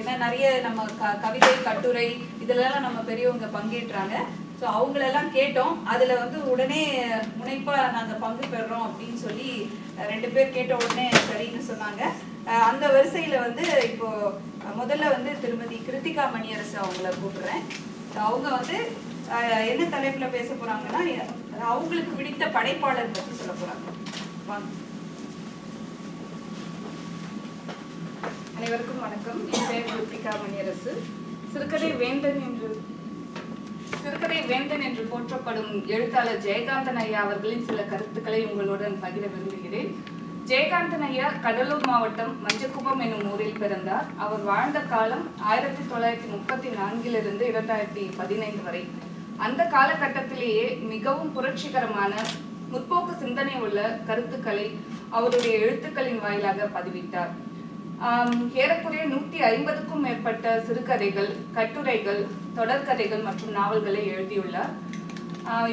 ஏன்னா நிறைய நம்ம க கவிதை கட்டுரை இதுலலாம் நம்ம பெரியவங்க பங்கேற்றாங்க. ஸோ அவங்களெல்லாம் கேட்டோம். அதில் வந்து உடனே முனைப்பாக நாங்கள் பங்கு பெறுறோம் அப்படின்னு சொல்லி ரெண்டு பேர் கேட்ட உடனே சரின்னு சொன்னாங்க. அந்த வரிசையில் வந்து இப்போ முதல்ல வந்து திருமதி கிருத்திகா மணியரசு அவங்கள கூப்பிடுறேன். அவங்க வந்து என்ன தலைப்பில் பேச போகிறாங்கன்னா அவங்களுக்கு பிடித்த படைப்பாளர் பற்றி சொல்ல போகிறாங்க வாங்க. அனைவருக்கும் வணக்கம். என் பெயர் கிருத்திகா மணியரசு சிறுகதை வேந்தன் என்று சிறுகதை வேந்தன் என்று போற்றப்படும் எழுத்தாளர் ஜெயகாந்தன் ஐயா அவர்களின் சில கருத்துக்களை உங்களுடன் பகிர விரும்புகிறேன். ஜெயகாந்தன் ஐயா கடலூர் மாவட்டம் மஞ்சக்குப்பம் என்னும் ஊரில் பிறந்தார். அவர் வாழ்ந்த காலம் ஆயிரத்தி தொள்ளாயிரத்தி முப்பத்தி நான்கிலிருந்து இரண்டாயிரத்தி பதினைந்து வரை. அந்த காலகட்டத்திலேயே மிகவும் புரட்சிகரமான முற்போக்கு சிந்தனை உள்ள கருத்துக்களை அவருடைய எழுத்துக்களின் வாயிலாக பதிவிட்டார். ஏறக்குறைய நூற்றி ஐம்பதுக்கும் மேற்பட்ட சிறுகதைகள் கட்டுரைகள் தொடர்கதைகள் மற்றும் நாவல்களை எழுதியுள்ளார்.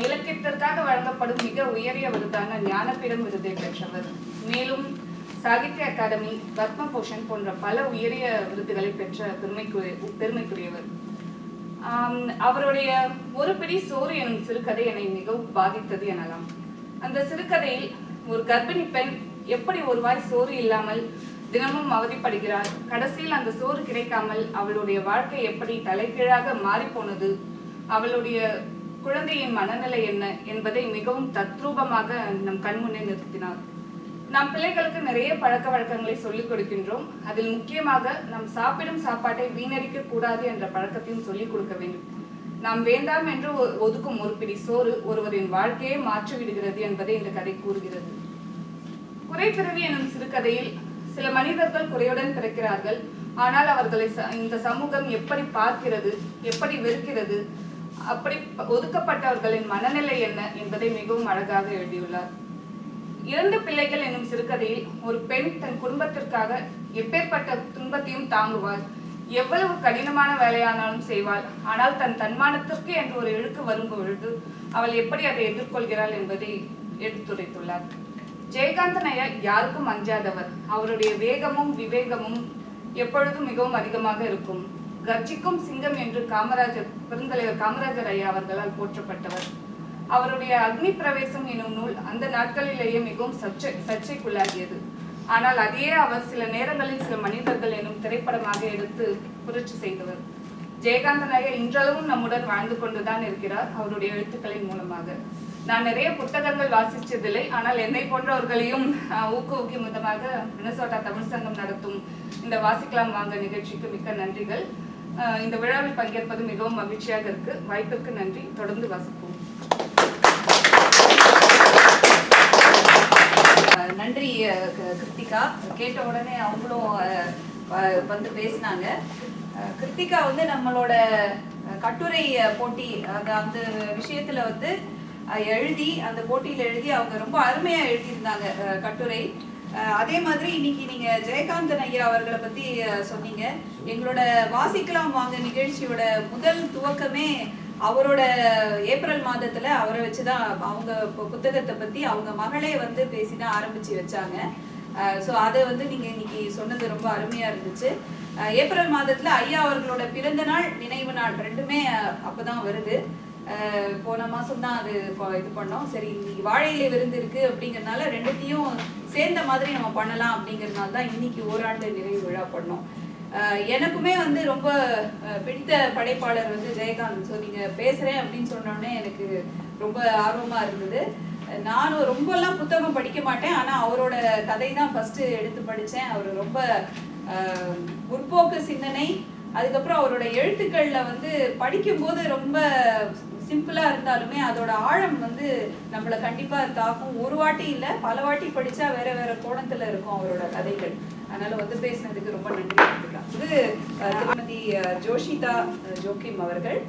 இலக்கியத்திற்காக வழங்கப்படும் மிக உயரிய விருதான ஞானபீடம் விருதை பெற்றவர். மேலும் சாகித்ய அகாடமி பத்மபூஷன் போன்ற பல உயரிய விருதுகளை பெற்ற பெருமைக்குரிய பெருமைக்குரியவர். அவருடைய ஒரு பிடி சோறு எனும் சிறுகதை என்னை மிகவும் பாதித்தது எனலாம். அந்த சிறுகதையில் ஒரு கர்ப்பிணி பெண் எப்படி ஒருவாய் சோறு இல்லாமல் தினமும் அவதிப்படுகிறார். கடைசியில் அந்த சோறு கிடைக்காமல் அவளுடைய வாழ்க்கை எப்படி தலைகீழாக மாறிப்போனது? அவளுடைய குழந்தையின் மனநிலை என்ன என்பதை மிகவும் தத்ரூபமாக நம் கண்முன்னே நிறுத்தினார். நம் பிள்ளைகளுக்கு நிறைய பழக்க வழக்கங்களை சொல்லிக் கொடுக்கின்றோம். அதில் முக்கியமாக நாம் சாப்பிடும் சாப்பாட்டை வீணடிக்க கூடாது என்ற பழக்கத்தையும் சொல்லிக் கொடுக்க வேண்டும். நாம் வேண்டாம் என்று ஒ- ஒதுக்கும் ஒரு பிடி சோறு ஒருவரின் வாழ்க்கையை மாற்றிவிடுகிறது என்பதை இந்த கதை கூறுகிறது. குறைபிறவி எனும் சிறுகதையில் சில மனிதர்கள் குறையுடன் பிறக்கிறார்கள். ஆனால் அவர்களை ச- இந்த சமூகம் எப்படி பார்க்கிறது எப்படி வெறுக்கிறது அப்படி ஒதுக்கப்பட்டவர்களின் மனநிலை என்ன என்பதை மிகவும் அழகாக எழுதியுள்ளார். இரண்டு பிள்ளைகள் என்னும் சிறுகதையில் ஒரு பெண் தன் குடும்பத்திற்காக எப்பேற்பட்ட துன்பத்தையும் தாங்குவாள். எவ்வளவு கடினமான வேலையானாலும் செய்வாள். ஆனால் தன் தன்மானத்திற்கு என்று ஒரு இழுக்கு வரும் பொழுது அவள் எப்படி அதை எதிர்கொள்கிறாள் என்பதை எடுத்துரைத்துள்ளார். ஜெயகாந்தன் ஐயா யாருக்கும் அஞ்சாதவர். அவருடைய வேகமும் விவேகமும் எப்பொழுதும் மிகவும் அதிகமாக இருக்கும். கர்ஜிக்கும் சிங்கம் என்று காமராஜர் பெருந்தலைவர் காமராஜர் ஐயா அவர்களால் போற்றப்பட்டவர். அவருடைய அக்னி பிரவேசம் எனும் நூல் அந்த நாட்களிலேயே மிகவும் சர்ச்சை சர்ச்சைக்குள்ளாகியது. ஆனால் அதையே அவர் சில நேரங்களில் சில மனிதர்கள் எனும் திரைப்படமாக எடுத்து புரட்சி செய்தவர். ஜெயகாந்தன் ஐயா இன்றளவும் நம்முடன் வாழ்ந்து கொண்டுதான் இருக்கிறார் அவருடைய எழுத்துக்களின் மூலமாக. நான் நிறைய புத்தகங்கள் வாசிச்சதில்லை ஆனால் என்னை போன்றவர்களையும் ஊக்குவிக்கும் விதமாக மினசோட்டா தமிழ் சங்கம் நடத்தும் இந்த வாசிக்கலாம் வாங்க நிகழ்ச்சிக்கு மிக்க நன்றிகள். இந்த விழாவில் பங்கேற்பது மிகவும் மகிழ்ச்சியாக இருக்கு. வாய்ப்பிற்கு நன்றி. தொடர்ந்து வாசிப்போம். நன்றி க- கிருத்திகா. கேட்ட உடனே அவங்களும் வ- வந்து பேசினாங்க. கிருத்திகா வந்து நம்மளோட கட்டுரை போட்டி அதாவது விஷயத்துல வந்து எழுதி அந்த போட்டியில் எழுதி அவங்க ரொம்ப அருமையாக எழுதியிருந்தாங்க கட்டுரை. அதே மாதிரி இன்னைக்கு நீங்க ஜெயகாந்தன் ஐயா அவர்களை பத்தி சொன்னீங்க. எங்களோட வாசிக்கலாம் வாங்க நிகழ்ச்சியோட முதல் துவக்கமே அவரோட ஏப்ரல் மாதத்துல அவரை வச்சுதான் அவங்க புத்தகத்தை பத்தி அவங்க மகளே வந்து பேசிதான் ஆரம்பிச்சு வச்சாங்க. ஸோ அதை வந்து நீங்க இன்னைக்கு சொன்னது ரொம்ப அருமையா இருந்துச்சு. ஏப்ரல் மாதத்துல ஐயா அவர்களோட பிறந்த நாள் நினைவு நாள் ரெண்டுமே அப்பதான் வருது. போன மாசம் தான் அது இது பண்ணோம். சரி இன்னைக்கு வாழையிலே விருந்து இருக்கு அப்படிங்கறதுனால ரெண்டுத்தையும் சேர்ந்த மாதிரி நம்ம பண்ணலாம் அப்படிங்கறதுனால தான் இன்னைக்கு ஓராண்டு நிறைவு விழா பண்ணோம். எனக்குமே வந்து ரொம்ப பிடித்த படைப்பாளர் வந்து ஜெயகாந்த். ஸோ நீங்க பேசுறேன் அப்படின்னு சொன்னோடனே எனக்கு ரொம்ப ஆர்வமா இருந்தது. நானும் ரொம்பலாம் புத்தகம் படிக்க மாட்டேன். ஆனா அவரோட கதை தான் ஃபர்ஸ்ட் எடுத்து படித்தேன் அவர் ரொம்ப முற்போக்கு சிந்தனை அதுக்கப்புறம் அவரோட எழுத்துக்கள்ல வந்து படிக்கும்போது ரொம்ப சிம்பிளா இருந்தாலுமே அதோட ஆழம் வந்து நம்மள கண்டிப்பா தாக்கும். ஒரு வாட்டி இல்ல பல வாட்டி படிச்சா வேற வேற கோணத்துல இருக்கும் அவரோட கதைகள். அதனால வந்து பேசினதுக்கு ரொம்ப நன்றி. வந்து திருமதி ஜோஷிதா ஜோக்கிம் அவர்கள்.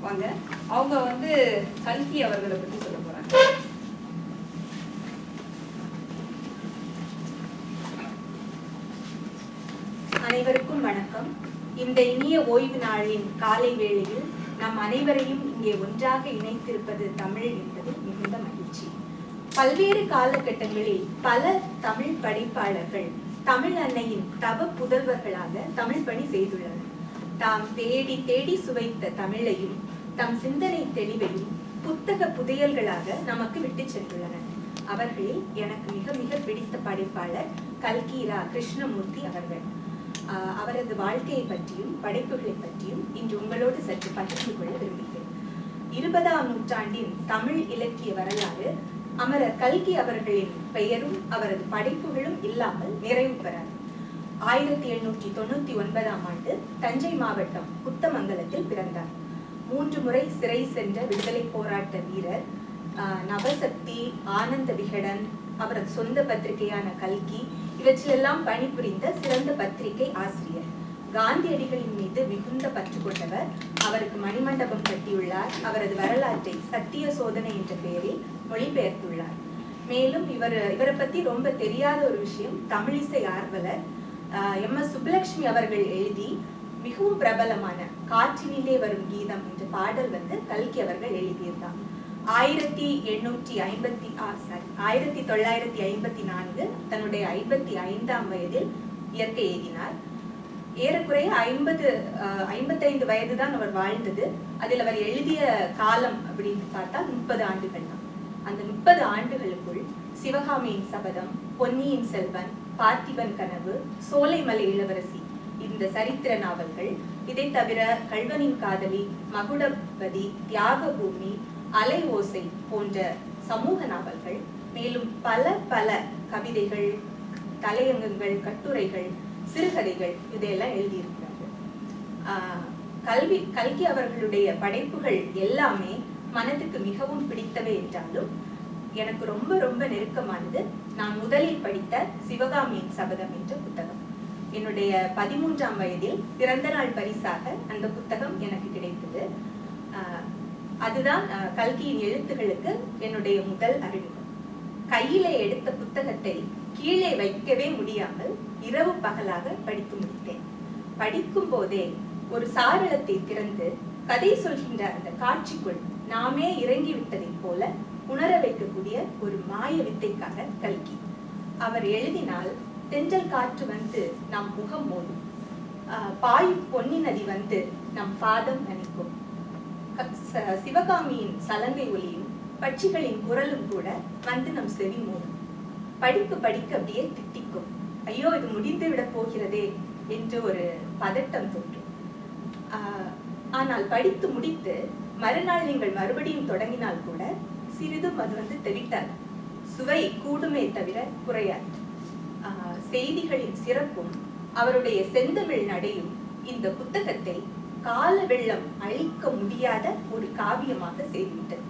வாங்க. அவங்க வந்து கல்கி அவர்களை பத்தி சொல்ல போறாங்க. அனைவருக்கும் வணக்கம். இந்த இனிய ஓய்வு நாளின் காலை வேளையில் நம் அனைவரையும் இங்கே ஒன்றாக இணைத்திருப்பது தமிழ் என்பது மிகுந்த மகிழ்ச்சி. பல்வேறு காலகட்டங்களில் பல தமிழ் படைப்பாளர்கள் தமிழ் அன்னையின் தவ புதல்வர்களாக தமிழ் பணி செய்துள்ளனர். தாம் தேடி தேடி சுவைத்த தமிழையும் தம் சிந்தனை தெளிவையும் புத்தக புதையல்களாக நமக்கு விட்டு சென்றுள்ளனர். அவர்களில் எனக்கு மிக மிக பிடித்த படைப்பாளர் கல்கீரா கிருஷ்ணமூர்த்தி அவர்கள். அவரது வாழ்க்கையை பற்றியும் படைப்புகளை பற்றியும் இன்று உங்களோடு சற்று பகிர்ந்து கொள்ள விரும்புகிறேன். இருபதாம் நூற்றாண்டின் தமிழ் இலக்கிய வரலாறு அமரர் கல்கி அவர்களின் பெயரும் அவரது படைப்புகளும் இல்லாமல் நிறைவு பெறாது. ஆயிரத்தி எண்ணூற்றி தொண்ணூத்தி ஒன்பதாம் ஆண்டு தஞ்சை மாவட்டம் குத்தமங்கலத்தில் பிறந்தார். மூன்று முறை சிறை சென்ற விடுதலை போராட்ட வீரர் ஆஹ் நவசக்தி ஆனந்த விகடன் அவரது சொந்த பத்திரிகையான கல்கி இவற்றிலெல்லாம் பணிபுரிந்த சிறந்த பத்திரிகை ஆசிரியர். காந்தியடிகளின் மீது மிகுந்த பற்று கொண்டவர். அவருக்கு மணிமண்டபம் கட்டியுள்ளார். அவரது வரலாற்றை சத்திய சோதனை என்ற பெயரில் மொழிபெயர்த்துள்ளார். மேலும் இவர் இவரை பத்தி ரொம்ப தெரியாத ஒரு விஷயம் தமிழிசை ஆர்வலர். எம். எஸ். சுப்புலட்சுமி அவர்கள் எழுதி மிகவும் பிரபலமான காற்றினிலே வரும் கீதம் என்ற பாடல் வந்து கல்கி அவர்கள் எழுதியிருந்தாங்க ஆயிரத்தி எண்ணூற்றி ஐம்பத்தி சாரி ஆயிரத்தி தொள்ளாயிரத்தி ஐம்பத்தி நான்கு தன்னுடைய ஐம்பத்தி ஐந்தாம் வயதில் இயற்கை எழுதினார் ஏறக்குறைய ஐம்பது ஐம்பத்தைந்து வயது தான் அவர் வாழ்ந்தது. அதில் அவர் எழுதிய காலம் அப்படின்னு பார்த்தா முப்பது ஆண்டுகள் தான். அந்த முப்பது ஆண்டுகளுக்குள் சிவகாமியின் சபதம் பொன்னியின் செல்வன் பார்த்திபன் கனவு சோலைமலை இளவரசி இந்த சரித்திர நாவல்கள் இதை தவிர கல்வனின் காதலி மகுடபதி தியாக பூமி அலை ஓசை போன்ற சமூக நாவல்கள் மேலும் பல பல கவிதைகள் தலையங்கங்கள் கட்டுரைகள் சிறுகதைகள் இதையெல்லாம் எழுதியிருக்கிறார்கள். ஆஹ் கல்வி கல்கி அவர்களுடைய படைப்புகள் எல்லாமே மனதுக்கு மிகவும் பிடித்தவை என்றாலும் எனக்கு ரொம்ப ரொம்ப நெருக்கமானது நான் முதலில் படித்த சிவகாமியின் சபதம் என்ற புத்தகம். என்னுடைய பதிமூன்றாம் வயதில் பிறந்த நாள் பரிசாக அந்த புத்தகம் எனக்கு கிடைத்தது. அதுதான் கல்கியின் எழுத்துகளுக்கு என்னுடைய முதல் அறிமுகம். கையிலே எடுத்த புத்தகத்தை கீழே வைக்கவே முடியாமல் இரவு பகலாக படித்து முடித்தேன். படிக்கும் போதே ஒரு சாரளத்தை திறந்து கதை சொல்கின்ற அந்த காட்சிக்குள் நாமே இறங்கி விட்டதைப் போல உணர வைக்கக்கூடிய ஒரு மாய வித்தைக்காக கல்கி. அவர் எழுதினால் தென்றல் காற்று வந்து நம் முகம் மோதும். பாயும் பொன்னி நதி வந்து நம் பாதம் நனைக்கும். சிவகாமியின் சலங்கை ஒலியும் பட்சிகளின் குரலும் கூட வந்து நம் செவி மோதும். படிப்பு படிக்க அப்படியே திட்டிக்கும். ஐயோ இது முடிந்து விட போகிறதே என்று ஒரு பதட்டம் தோன்றும். ஆனால் படித்து முடித்து மறுநாள் நீங்கள் மறுபடியும் தொடங்கினால் கூட சிறிதும் அது வந்து தெவிட்டாது சுவை கூடுமே தவிர குறையாது. செய்திகளின் சிறப்பும் அவருடைய செந்தமிழ் நடையும் இந்த புத்தகத்தை கால வெள்ளம் அழிக்க முடியாத ஒரு காவியமாக செய்துவிட்டது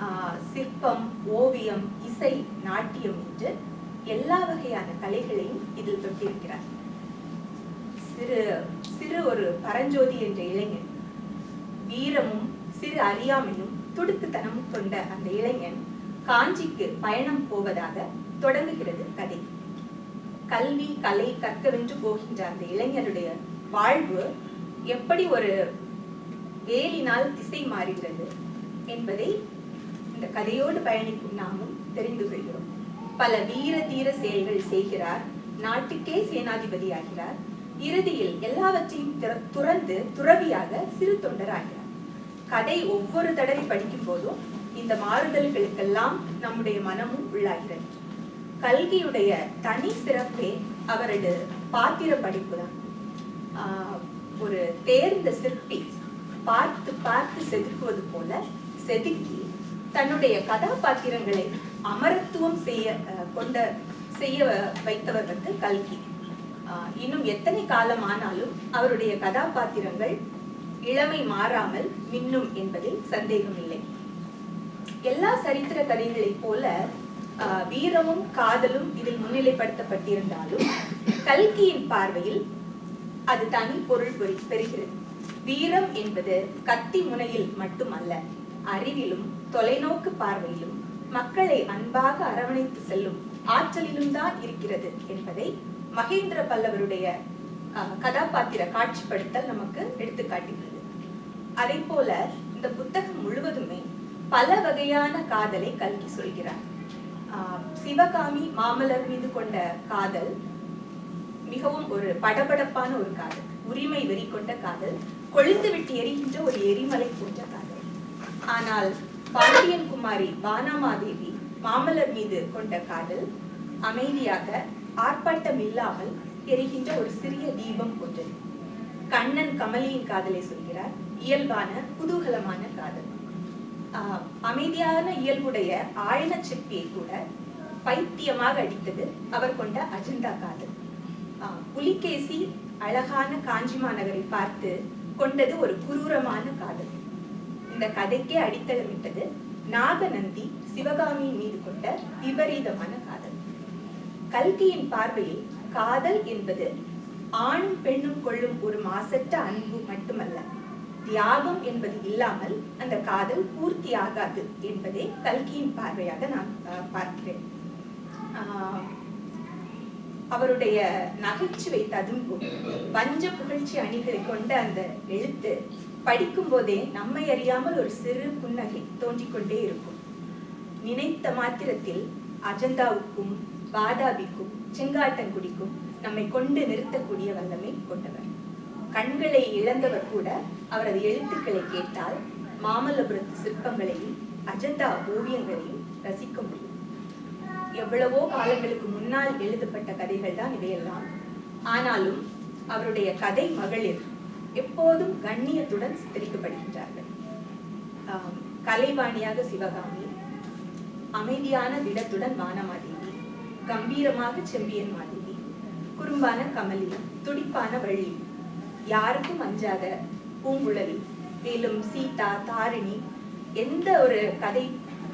ஆஹ் சிற்பம் ஓவியம் இசை நாட்டியம் என்று எல்லா வகையான கலைகளையும் இதில் தொட்டிருக்கிறார். சிறு சிறு ஒரு பரஞ்சோதி என்ற இளைஞன் வீரமும் சிறு அறியாமையும் துடுக்குத்தனமும் கொண்ட அந்த இளைஞன் காஞ்சிக்கு பயணம் போவதாக தொடங்குகிறது கதை. கல்வி கலை கற்கவென்று போகின்ற அந்த இளைஞருடைய வாழ்வு எப்படி ஒரு வேலினால் திசை மாறுகிறது என்பதை இந்த கதையோடு பயணிக்கும் நாமும் தெரிந்து கொள்கிறோம். பல வீர தீர செயல்கள் செய்கிறார் நாட்டுக்கே சேனாதிபதியாகிறார் இறுதியில் எல்லாவற்றையும் திற- துறந்து துறவியாக சிறு தொண்டராகிறார். கதை ஒவ்வொரு தடவை படிக்கும் போதும் இந்த மாறுதல்களுக்கெல்லாம் நம்முடைய மனமும் உள்ளாகிறது. கல்கியுடைய தனி சிறப்பே அவரது பாத்திர படிப்பு தான் ஒரு தேர்ந்த சிற்பி பார்த்து பார்த்து செதுக்குவது போல செதுக்கி தன்னுடைய கதாபாத்திரங்களை அமரத்துவம் செய்ய கொண்ட செய்ய வைத்தவர் வந்து கல்கி. இன்னும் எத்தனை காலம் ஆனாலும் அவருடைய கதாபாத்திரங்கள் இளமை மாறாமல் மின்னும் என்பதில் சந்தேகமில்லை. எல்லா சரித்திர கதைகளைப் போல வீரமும் காதலும் இதில் முன்னிலைப்படுத்தப்பட்டிருந்தாலும் கல்கியின் பார்வையில் அது தனி பொருள் பெறுகிறது. வீரம் என்பது கத்தி முனையில் மட்டுமல்ல அறிவிலும் தொலைநோக்கு பார்வையிலும் மக்களை அன்பாக அரவணைத்து செல்லும் ஆற்றலிலும் தான் இருக்கிறது என்பதை மகேந்திர பல்லவருடைய ஆஹ், கதாபாத்திர காட்சிப்படுத்தல் நமக்கு எடுத்துக்காட்டுகிறது. அதே போல இந்த புத்தகம் முழுவதுமே பல வகையான காதலை கல்கி சொல்கிறார். ஆஹ் சிவகாமி மாமலர் மீது கொண்ட காதல் மிகவும் ஒரு படபடப்பான ஒரு காதல் உரிமை வெறி கொண்ட காதல் கொழுந்து விட்டு எரிகின்ற ஒரு எரிமலை போன்ற காதல். ஆனால் பாண்டியன் குமாரி வானமாதேவி மாமல்லர் மீது கொண்ட காதல் அமைதியாக ஆர்ப்பாட்டம் இல்லாமல் எரிகின்ற ஒரு சிறிய தீபம் போன்றது. கண்ணன் கமலியின் காதலை சொல்கிறார் இயல்பான குதூகலமான காதல். ஆஹ் அமைதியான இயல்புடைய ஆயன சிற்பியை கூட பைத்தியமாக அடித்தது அவர் கொண்ட அஜந்தா காதல். புலிகேசி அழகான காஞ்சி மாநகரை பார்த்து கொண்டது ஒரு குரூரமான காதல். இந்த கதைக்கே அடித்தளமிட்டது நாகநந்தி சிவகாமியின் மீது கொண்ட விபரீதமான காதல். கல்கியின் பார்வையில் காதல் என்பது ஆணும் பெண்ணும் கொள்ளும் ஒரு மாசற்ற அன்பு மட்டுமல்ல தியாகம் என்பது இல்லாமல் அந்த காதல் பூர்த்தி ஆகாது என்பதே கல்கியின் பார்வையாக நான் அஹ், பார்க்கிறேன். ஆஹ், அவருடைய நகைச்சுவை ததும்பு பஞ்ச புகழ்ச்சி அணிகளை கொண்ட அந்த எழுத்து படிக்கும் போதே நம்மை அறியாமல் ஒரு சிறு புன்னகை தோன்றிக்கொண்டே இருக்கும். நினைத்த மாத்திரத்தில் அஜந்தாவுக்கும் பாதாபிக்கும் செங்காட்டங்குடிக்கும் நம்மை கொண்டு நிறுத்தக்கூடிய வல்லமை கொண்டவர். கண்களை இழந்தவர் கூட அவரது எழுத்துக்களை கேட்டால் மாமல்லபுரத்து சிற்பங்களையும் அஜந்தா ஓவியங்களையும் ரசிக்க முடியும். எவ்வளவோ காலங்களுக்கு முன்னால் எழுதப்பட்ட கதைகள் தான் இவையெல்லாம். ஆனாலும் அவருடைய கதை மகளிர் எப்போதும் கண்ணியத்துடன் சித்தரிக்கப்படுகின்றார்கள். கலைவாணியாக சிவகாமி அமைதியான திடத்துடன் வானமாதேவி கம்பீரமாக செம்பியன் மாதேவி குறும்பான கமலி துடிப்பான வள்ளி யாருக்கும் அஞ்சாத பூங்குழலி மேலும் சீதா தாரிணி எந்த ஒரு கதை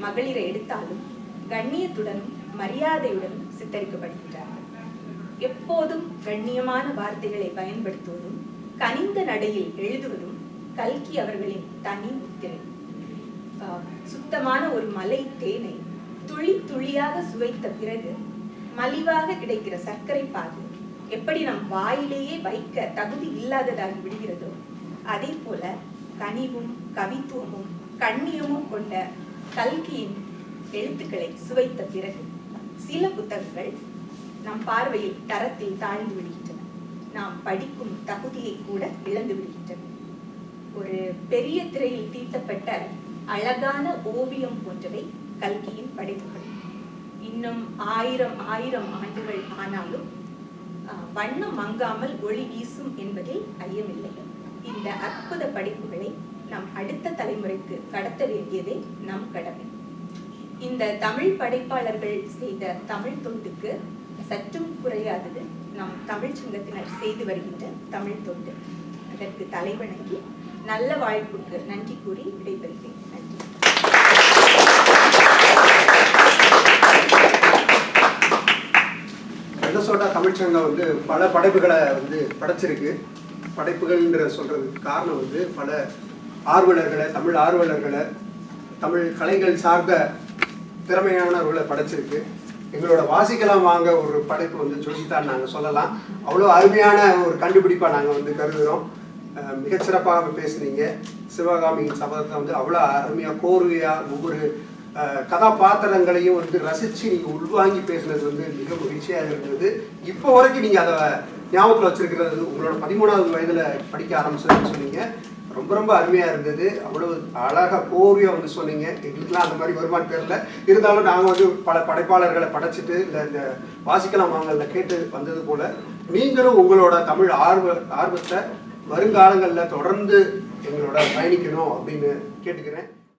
மகளிரை எடுத்தாலும் கண்ணியத்துடனும் மரியாதையுடன் சித்தரிக்கப்படுகின்றார்கள். எப்போதும் கண்ணியமான வார்த்தைகளை பயன்படுத்துவதும் கனிந்த நடையில் எழுதுவதும் கல்கி அவர்களின் தனி முத்திரை. சுத்தமான ஒரு மலை தேனை துளி துளியாக சுவைத்த பிறகு மலிவாக கிடைக்கிற சர்க்கரை பாகு எப்படி நம் வாயிலேயே வைக்க தகுதி இல்லாததாகி விடுகிறதோ அதே போல கனிவும் கவித்துவமும் கண்ணியமும் கொண்ட கல்கியின் எழுத்துக்களை சுவைத்த பிறகு சில புத்தகங்கள் நம் பார்வையில் தரத்தில் தாழ்ந்து விடுகின்றன. நாம் படிக்கும் தகுதியை கூட இழந்து விடுகின்றன. ஒரு பெரிய திரையில் தீட்டப்பட்ட அழகான ஓவியம் போன்றவை கல்கியின் படைப்புகள். இன்னும் ஆயிரம் ஆயிரம் ஆண்டுகள் ஆனாலும் வண்ணம் மங்காமல் ஒளி வீசும் என்பதில் ஐயமில்லை. இந்த அற்புத படைப்புகளை நம் அடுத்த தலைமுறைக்கு கடத்த வேண்டியதே நம் கடமை. இந்த தமிழ் படைப்பாளர்கள் செய்த தமிழ் தொண்டுக்கு சற்றும் குறையாதது நம் தமிழ் சங்கத்தினர் செய்து வருகின்ற தமிழ் தொண்டு. அதற்கு தலைவணங்கி நல்ல வாய்ப்புக்கு நன்றி கூறி விடைபெறுகிறேன். நன்றி. வெள்ளசோட்டா தமிழ்ச்சங்கம் வந்து பல படைப்புகளை வந்து படைச்சிருக்கு. படைப்புகள்ன்ற சொல்றதுக்கு காரணம் வந்து பல ஆர்வலர்களை தமிழ் ஆர்வலர்களை தமிழ் கலைகள் சார்ந்த திறமையானவர்களை படைச்சிருக்கு. எங்களோட வாசிக்கலாம் வாங்க ஒரு படைப்பு வந்து ஜோசித்தான் நாங்கள் சொல்லலாம். அவ்வளோ அருமையான ஒரு கண்டுபிடிப்பாக நாங்கள் வந்து கருதுகிறோம் மிகச்சிறப்பாக பேசுனீங்க. சிவகாமியின் சபதத்தை வந்து அவ்வளோ அருமையாக கோர்வையாக ஒவ்வொரு கதாபாத்திரங்களையும் வந்து ரசித்து நீங்கள் உள்வாங்கி பேசுனது வந்து மிக மகிழ்ச்சியாக இருந்தது. இப்போ வரைக்கும் நீங்கள் அதை ஞாபகத்தில் வச்சிருக்கிறது உங்களோட பதிமூணாவது வயதில் படிக்க ஆரம்பிச்சதுன்னு சொன்னீங்க. ரொம்ப ரொம்ப அருமையாக இருந்தது. அவ்வளோ அழகாக கோர்வையாக வந்து சொன்னீங்க. எங்களுக்குலாம் அந்த மாதிரி வருமானு தெரியல. இருந்தாலும் நாங்கள் வந்து பல படைப்பாளர்களை படைச்சிட்டு இல்லை இந்த வாசிக்கலாம் வாங்கல கேட்டு வந்தது போல் நீங்களும் உங்களோட தமிழ் ஆர்வ ஆர்வத்தை வருங்காலங்களில் தொடர்ந்து எங்களோட பயணிக்கணும் அப்படின்னு கேட்டுக்கிறேன்.